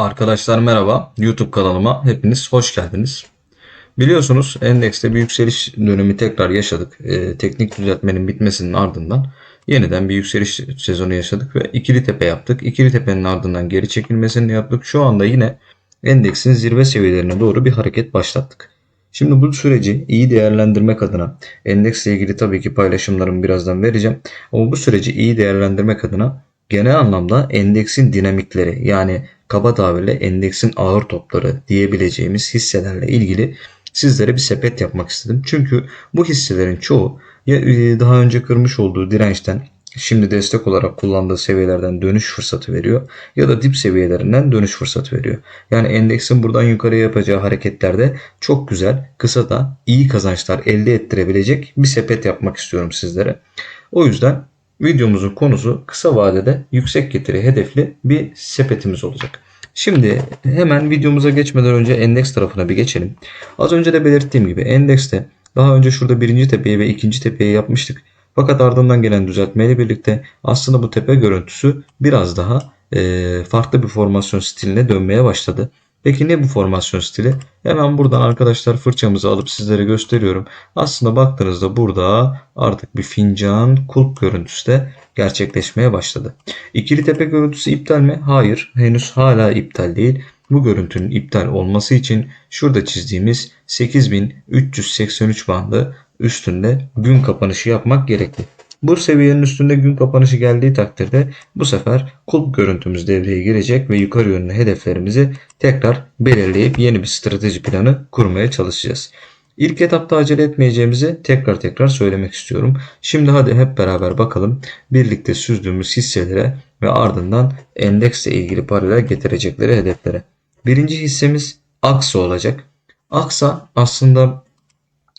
Arkadaşlar merhaba. YouTube kanalıma hepiniz hoş geldiniz. Biliyorsunuz endekste bir yükseliş dönemi tekrar yaşadık. Ee, teknik düzeltmenin bitmesinin ardından yeniden bir yükseliş sezonu yaşadık ve ikili tepe yaptık. İkili tepenin ardından geri çekilmesini yaptık. Şu anda yine endeksin zirve seviyelerine doğru bir hareket başlattık. Şimdi bu süreci iyi değerlendirmek adına endeksle ilgili tabii ki paylaşımlarımı birazdan vereceğim. Ama bu süreci iyi değerlendirmek adına genel anlamda endeksin dinamikleri yani kaba tabirle endeksin ağır topları diyebileceğimiz hisselerle ilgili sizlere bir sepet yapmak istedim. Çünkü bu hisselerin çoğu ya e, daha önce kırmış olduğu dirençten şimdi destek olarak kullandığı seviyelerden dönüş fırsatı veriyor ya da dip seviyelerinden dönüş fırsatı veriyor. Yani endeksin buradan yukarıya yapacağı hareketlerde çok güzel, kısa da iyi kazançlar elde ettirebilecek bir sepet yapmak istiyorum sizlere. O yüzden videomuzun konusu kısa vadede yüksek getiri hedefli bir sepetimiz olacak. Şimdi hemen videomuza geçmeden önce endeks tarafına bir geçelim. Az önce de belirttiğim gibi endekste daha önce şurada birinci tepeyi ve ikinci tepeyi yapmıştık. Fakat ardından gelen düzeltmeyle birlikte aslında bu tepe görüntüsü biraz daha farklı bir formasyon stiline dönmeye başladı. Peki ne bu formasyon stili? Hemen buradan arkadaşlar fırçamızı alıp sizlere gösteriyorum. Aslında baktığınızda burada artık bir fincan kulp görüntüsü de gerçekleşmeye başladı. İkili tepe görüntüsü iptal mi? Hayır. Henüz hala iptal değil. Bu görüntünün iptal olması için şurada çizdiğimiz 8383 bandı üstünde gün kapanışı yapmak gerekli. Bu seviyenin üstünde gün kapanışı geldiği takdirde bu sefer kulp görüntümüz devreye girecek ve yukarı yönlü hedeflerimizi tekrar belirleyip yeni bir strateji planı kurmaya çalışacağız. İlk etapta acele etmeyeceğimizi tekrar tekrar söylemek istiyorum. Şimdi hadi hep beraber bakalım birlikte süzdüğümüz hisselere ve ardından endeksle ilgili paralel getirecekleri hedeflere. Birinci hissemiz Aksa olacak. Aksa aslında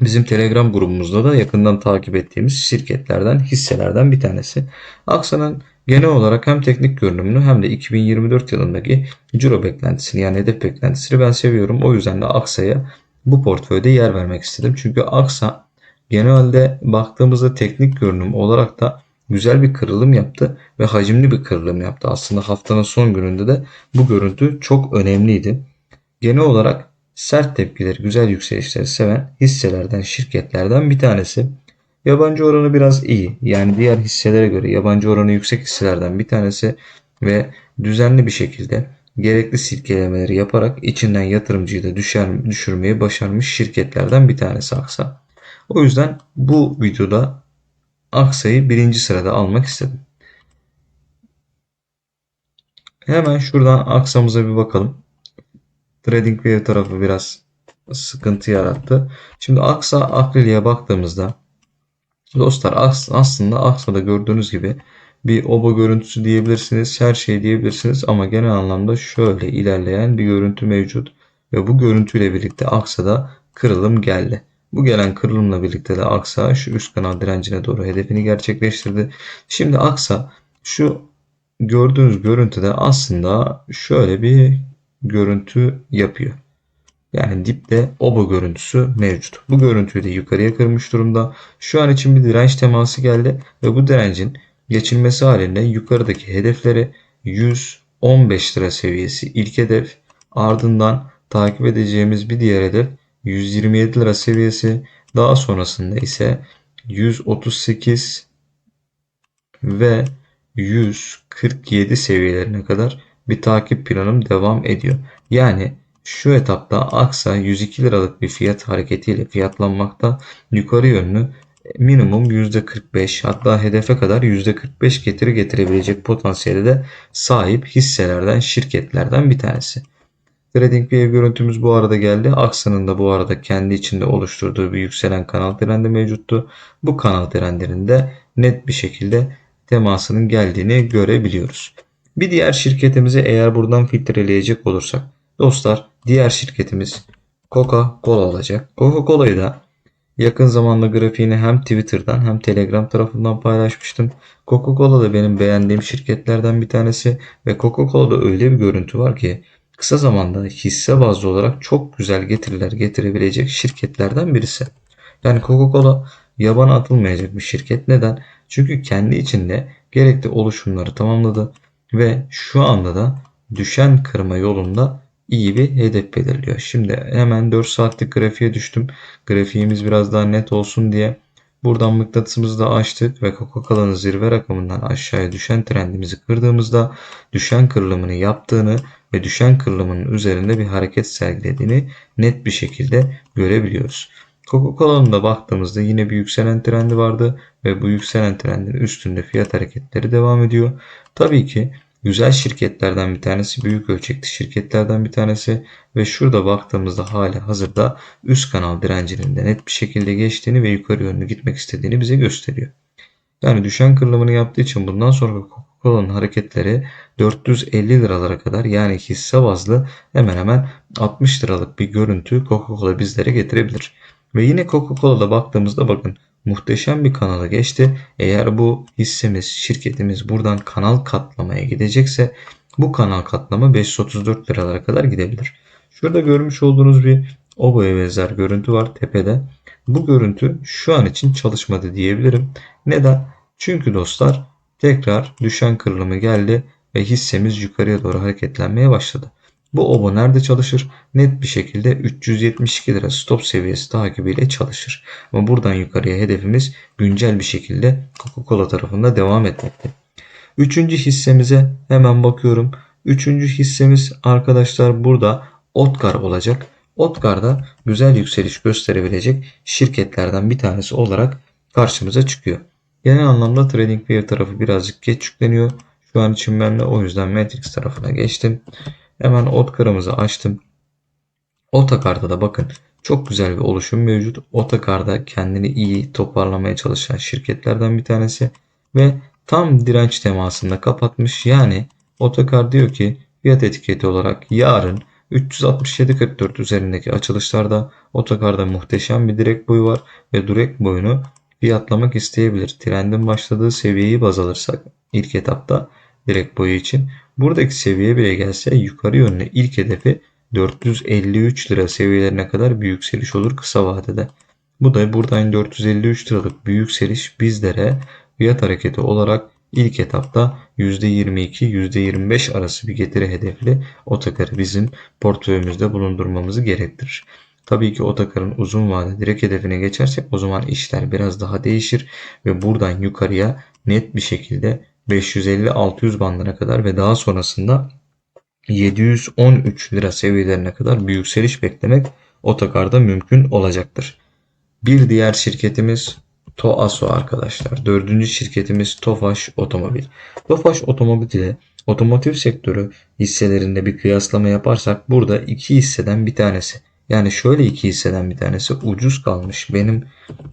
bizim Telegram grubumuzda da yakından takip ettiğimiz şirketlerden, hisselerden bir tanesi. Aksa'nın genel olarak hem teknik görünümünü hem de 2024 yılındaki ciro beklentisini yani hedef beklentisini ben seviyorum. O yüzden de Aksa'ya bu portföyde yer vermek istedim. Çünkü Aksa genelde baktığımızda teknik görünüm olarak da güzel bir kırılım yaptı ve hacimli bir kırılım yaptı. Aslında haftanın son gününde de bu görüntü çok önemliydi. Genel olarak sert tepkileri, güzel yükselişleri seven hisselerden, şirketlerden bir tanesi. Yabancı oranı biraz iyi. Yani diğer hisselere göre yabancı oranı yüksek hisselerden bir tanesi ve düzenli bir şekilde gerekli silkelemeleri yaparak içinden yatırımcıyı da düşer, düşürmeyi başarmış şirketlerden bir tanesi Aksa. O yüzden bu videoda Aksa'yı birinci sırada almak istedim. Hemen şuradan Aksa'mıza bir bakalım. TradingView tarafı biraz sıkıntı yarattı. Şimdi Aksa Akrili'ye baktığımızda dostlar aslında Aksa'da gördüğünüz gibi bir oba görüntüsü diyebilirsiniz. Her şey diyebilirsiniz ama genel anlamda şöyle ilerleyen bir görüntü mevcut. Ve bu görüntüyle birlikte Aksa'da kırılım geldi. Bu gelen kırılımla birlikte de Aksa şu üst kanal direncine doğru hedefini gerçekleştirdi. Şimdi Aksa şu gördüğünüz görüntüde aslında şöyle bir görüntü yapıyor. Yani dipte oba görüntüsü mevcut. Bu görüntüyü de yukarıya kırmış durumda. Şu an için bir direnç teması geldi ve bu direncin geçilmesi halinde yukarıdaki hedefleri 115 lira seviyesi ilk hedef ardından takip edeceğimiz bir diğer hedef 127 lira seviyesi daha sonrasında ise 138 ve 147 seviyelerine kadar bir takip planım devam ediyor. Yani şu etapta Aksa 102 liralık bir fiyat hareketiyle fiyatlanmakta yukarı yönlü minimum %45 hatta hedefe kadar %45 getiri getirebilecek potansiyeli de sahip hisselerden, şirketlerden bir tanesi. TradingView görüntümüz bu arada geldi. Aksa'nın da bu arada kendi içinde oluşturduğu bir yükselen kanal trendi mevcuttu. Bu kanal trendlerinde net bir şekilde temasının geldiğini görebiliyoruz. Bir diğer şirketimizi eğer buradan filtreleyecek olursak dostlar diğer şirketimiz Coca-Cola olacak. Coca-Cola'yı da yakın zamanda grafiğini hem Twitter'dan hem Telegram tarafından paylaşmıştım. Coca-Cola da benim beğendiğim şirketlerden bir tanesi ve Coca-Cola'da öyle bir görüntü var ki kısa zamanda hisse bazlı olarak çok güzel getiriler getirebilecek şirketlerden birisi. Yani Coca-Cola yabana atılmayacak bir şirket. Neden? Çünkü kendi içinde gerekli oluşumları tamamladı ve şu anda da düşen kırma yolunda iyi bir hedef belirliyor. Şimdi hemen 4 saatlik grafiğe düştüm. Grafiğimiz biraz daha net olsun diye buradan mıknatısımızı da açtık ve Coca-Cola'nın zirve rakamından aşağıya düşen trendimizi kırdığımızda düşen kırılımını yaptığını ve düşen kırılımının üzerinde bir hareket sergilediğini net bir şekilde görebiliyoruz. Coca-Cola'nın da baktığımızda yine bir yükselen trendi vardı ve bu yükselen trendin üstünde fiyat hareketleri devam ediyor. Tabii ki güzel şirketlerden bir tanesi, büyük ölçekli şirketlerden bir tanesi ve şurada baktığımızda hali hazırda üst kanal direncinin de net bir şekilde geçtiğini ve yukarı yönlü gitmek istediğini bize gösteriyor. Yani düşen kırılımını yaptığı için bundan sonra Coca-Cola'nın hareketleri 450 liralara kadar yani hisse bazlı hemen hemen 60 liralık bir görüntü Coca-Cola bizlere getirebilir. Ve yine Coca-Cola'da baktığımızda bakın muhteşem bir kanala geçti. Eğer bu hissemiz, şirketimiz buradan kanal katlamaya gidecekse bu kanal katlama 534 liralara kadar gidebilir. Şurada görmüş olduğunuz bir oboya benzer görüntü var tepede. Bu görüntü şu an için çalışmadı diyebilirim. Neden? Çünkü dostlar tekrar düşen kırılımı geldi ve hissemiz yukarıya doğru hareketlenmeye başladı. Bu obo nerede çalışır? Net bir şekilde 372 lira stop seviyesi takibiyle çalışır. Ama buradan yukarıya hedefimiz güncel bir şekilde Coca-Cola tarafında devam etmekte. Üçüncü hissemize hemen bakıyorum. Üçüncü hissemiz arkadaşlar burada Otkar olacak. Otkar'da güzel yükseliş gösterebilecek şirketlerden bir tanesi olarak karşımıza çıkıyor. Genel anlamda TradingView tarafı birazcık geç yükleniyor. Şu an için ben de o yüzden Matrix tarafına geçtim. Hemen Otkar'ımızı açtım. Otakar'da da bakın çok güzel bir oluşum mevcut. Otakar'da kendini iyi toparlamaya çalışan şirketlerden bir tanesi ve tam direnç temasında kapatmış. Yani Otakar diyor ki fiyat etiketi olarak yarın 367.44 üzerindeki açılışlarda Otakar'da muhteşem bir direk boyu var ve direk boyunu fiyatlamak isteyebilir. Trendin başladığı seviyeyi baz alırsak ilk etapta direk boyu için buradaki seviye bile gelse yukarı yönlü ilk hedefi 453 lira seviyelerine kadar bir yükseliş olur kısa vadede. Bu da buradan 453 liralık bir yükseliş bizlere fiyat hareketi olarak ilk etapta %22-%25 arası bir getiri hedefli otokarı bizim portföyümüzde bulundurmamızı gerektirir. Tabii ki otokarın uzun vade direkt hedefine geçersek o zaman işler biraz daha değişir ve buradan yukarıya net bir şekilde 550-600 bandına kadar ve daha sonrasında 713 lira seviyelerine kadar bir yükseliş beklemek otokarda mümkün olacaktır. Bir diğer şirketimiz Toaso arkadaşlar. Dördüncü şirketimiz Tofaş Otomobil. Tofaş Otomobil ile otomotiv sektörü hisselerinde bir kıyaslama yaparsak burada iki hisseden bir tanesi. Yani şöyle iki hisseden bir tanesi ucuz kalmış. Benim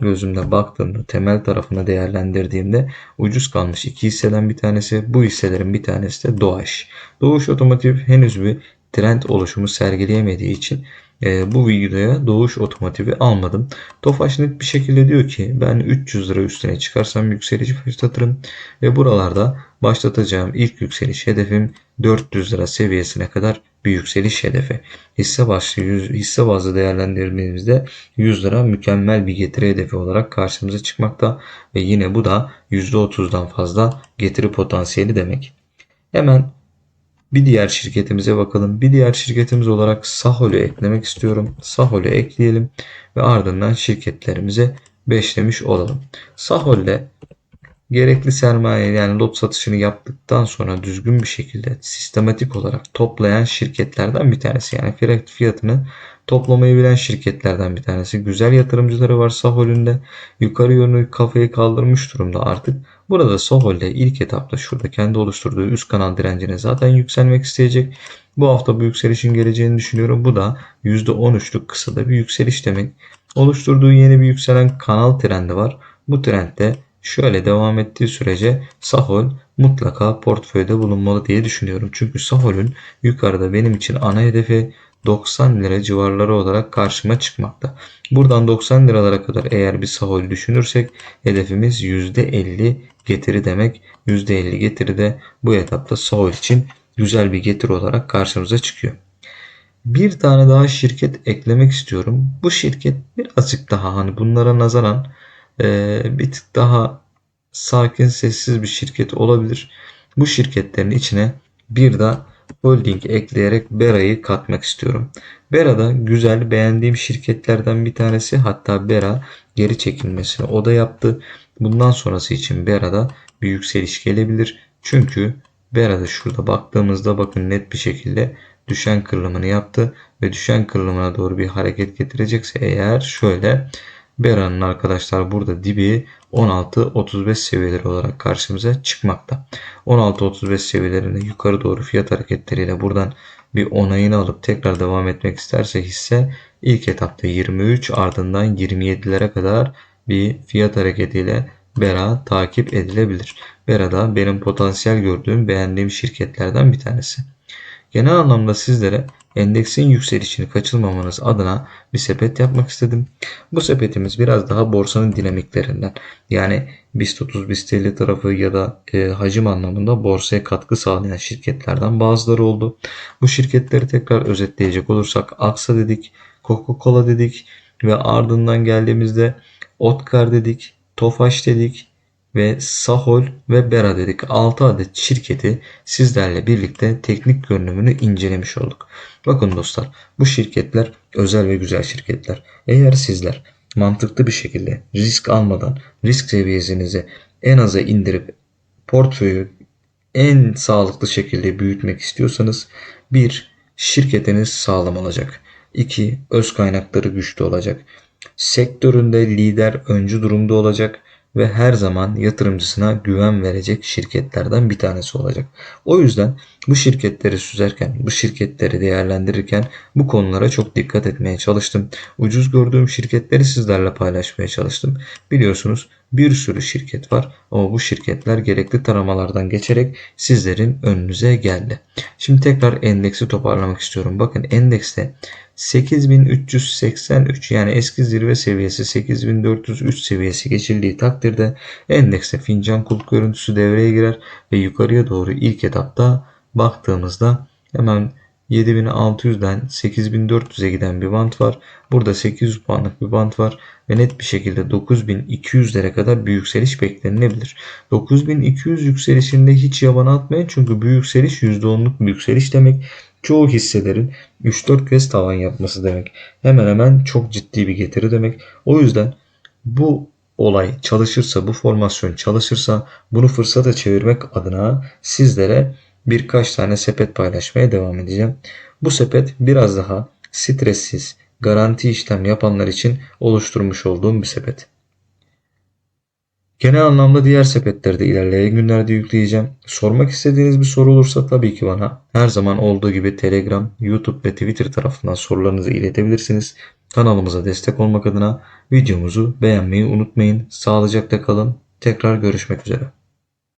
gözümde baktığımda temel tarafına değerlendirdiğimde ucuz kalmış iki hisseden bir tanesi. Bu hisselerin bir tanesi de Doğaş. Doğuş Otomotiv henüz bir trend oluşumu sergileyemediği için e, bu videoya Doğuş Otomotiv'i almadım. Tofaş net bir şekilde diyor ki ben 300 lira üstüne çıkarsam yükselişi başlatırım ve buralarda başlatacağım ilk yükseliş hedefim 400 lira seviyesine kadar bir yükseliş hedefi. Hisse başlı 100, hisse bazlı değerlendirmemizde 100 lira mükemmel bir getiri hedefi olarak karşımıza çıkmakta ve yine bu da %30'dan fazla getiri potansiyeli demek. Hemen bir diğer şirketimize bakalım. Bir diğer şirketimiz olarak Sahol'ü eklemek istiyorum. Sahol'ü ekleyelim ve ardından şirketlerimize beşlemiş olalım. Sahol'le gerekli sermaye yani lot satışını yaptıktan sonra düzgün bir şekilde sistematik olarak toplayan şirketlerden bir tanesi. Yani fiyatını toplamayı bilen şirketlerden bir tanesi. Güzel yatırımcıları var Sahol'ünde. Yukarı yönlü kafayı kaldırmış durumda artık. Burada Sahol'de ilk etapta şurada kendi oluşturduğu üst kanal direncine zaten yükselmek isteyecek. Bu hafta bu yükselişin geleceğini düşünüyorum. Bu da %13'lük kısada bir yükseliş demek. Oluşturduğu yeni bir yükselen kanal trendi var. Bu trendde şöyle devam ettiği sürece Sahol mutlaka portföyde bulunmalı diye düşünüyorum. Çünkü Sahol'ün yukarıda benim için ana hedefi 90 lira civarları olarak karşıma çıkmakta. Buradan 90 liralara kadar eğer bir sahol düşünürsek hedefimiz %50 getiri demek. %50 getiri de bu etapta sahol için güzel bir getiri olarak karşımıza çıkıyor. Bir tane daha şirket eklemek istiyorum. Bu şirket birazcık daha hani bunlara nazaran bir tık daha sakin sessiz bir şirket olabilir. Bu şirketlerin içine bir de holding ekleyerek Bera'yı katmak istiyorum. Bera da güzel beğendiğim şirketlerden bir tanesi. Hatta Bera geri çekilmesini o da yaptı. Bundan sonrası için Bera'da bir yükseliş gelebilir. Çünkü Bera'da şurada baktığımızda bakın net bir şekilde düşen kırılımını yaptı ve düşen kırılımına doğru bir hareket getirecekse eğer şöyle Bera'nın arkadaşlar burada dibi 16-35 seviyeleri olarak karşımıza çıkmakta. 16-35 seviyelerinde yukarı doğru fiyat hareketleriyle buradan bir onayını alıp tekrar devam etmek isterse hisse ilk etapta 23 ardından 27'lere kadar bir fiyat hareketiyle Bera takip edilebilir. Bera da benim potansiyel gördüğüm beğendiğim şirketlerden bir tanesi. Genel anlamda sizlere endeksin yükselişini kaçırmamanız adına bir sepet yapmak istedim. Bu sepetimiz biraz daha borsanın dinamiklerinden yani BIST 30, BIST 50 tarafı ya da e, hacim anlamında borsaya katkı sağlayan şirketlerden bazıları oldu. Bu şirketleri tekrar özetleyecek olursak Aksa dedik, Coca-Cola dedik ve ardından geldiğimizde Otkar dedik, Tofaş dedik, ve Sahol ve Bera dedik 6 adet şirketi sizlerle birlikte teknik görünümünü incelemiş olduk. Bakın dostlar bu şirketler özel ve güzel şirketler. Eğer sizler mantıklı bir şekilde risk almadan risk seviyenizi en aza indirip portföyü en sağlıklı şekilde büyütmek istiyorsanız bir şirketiniz sağlam olacak. 2. Öz kaynakları güçlü olacak. Sektöründe lider öncü durumda olacak ve her zaman yatırımcısına güven verecek şirketlerden bir tanesi olacak. O yüzden bu şirketleri süzerken, bu şirketleri değerlendirirken bu konulara çok dikkat etmeye çalıştım. Ucuz gördüğüm şirketleri sizlerle paylaşmaya çalıştım. Biliyorsunuz bir sürü şirket var ama bu şirketler gerekli taramalardan geçerek sizlerin önünüze geldi. Şimdi tekrar endeksi toparlamak istiyorum. Bakın endekste 8383 yani eski zirve seviyesi 8403 seviyesi geçildiği takdirde endekste fincan kulp görüntüsü devreye girer ve yukarıya doğru ilk etapta baktığımızda hemen 7600'den 8400'e giden bir bant var. Burada 800 puanlık bir bant var ve net bir şekilde 9200'lere kadar bir yükseliş beklenilebilir. 9200 yükselişinde hiç yabana atmayın çünkü bu yükseliş %10'luk bir yükseliş demek çoğu hisselerin 3-4 kez tavan yapması demek. Hemen hemen çok ciddi bir getiri demek. O yüzden bu olay çalışırsa, bu formasyon çalışırsa bunu fırsata çevirmek adına sizlere birkaç tane sepet paylaşmaya devam edeceğim. Bu sepet biraz daha stressiz, garanti işlem yapanlar için oluşturmuş olduğum bir sepet. Genel anlamda diğer sepetleri de ilerleyen günlerde yükleyeceğim. Sormak istediğiniz bir soru olursa tabii ki bana her zaman olduğu gibi Telegram, YouTube ve Twitter tarafından sorularınızı iletebilirsiniz. Kanalımıza destek olmak adına videomuzu beğenmeyi unutmayın. Sağlıcakla kalın. Tekrar görüşmek üzere.